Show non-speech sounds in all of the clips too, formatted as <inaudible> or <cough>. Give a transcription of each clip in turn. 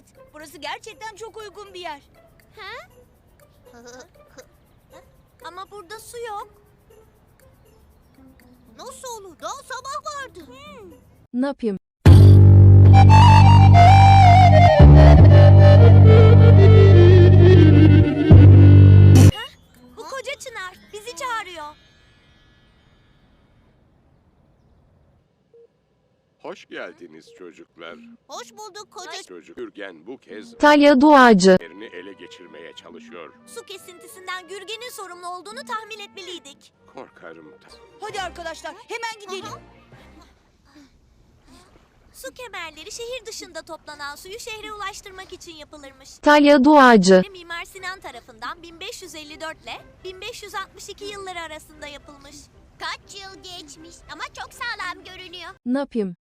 Evet, burası gerçekten çok uygun bir yer. <laughs> Ama burada su yok. Nasıl olur? Daha sabah vardı. Ne yapayım? Hoş geldiniz çocuklar. Hoş bulduk koca. Çocuk Gürgen bu kez Talya duacı. yerini ele geçirmeye çalışıyor. Su kesintisinden Gürgen'in sorumlu olduğunu tahmin etmeliydik. Korkarım. Hadi arkadaşlar, hemen gidelim. Su kemerleri şehir dışında toplanan suyu şehre ulaştırmak için yapılırmış. Talya duacı. Mimar Sinan tarafından 1554 ile 1562 yılları arasında yapılmış. Kaç yıl geçmiş ama çok sağlam görünüyor. Ne yapayım?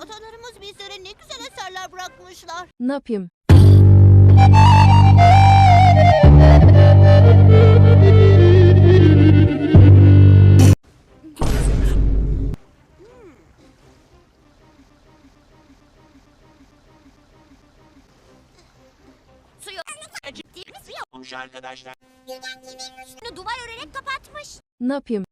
Atalarımız bizlere ne güzel eserler bırakmışlar. Ne yapayım? Arkadaşlar. Duvar örerek kapatmış. Ne yapayım?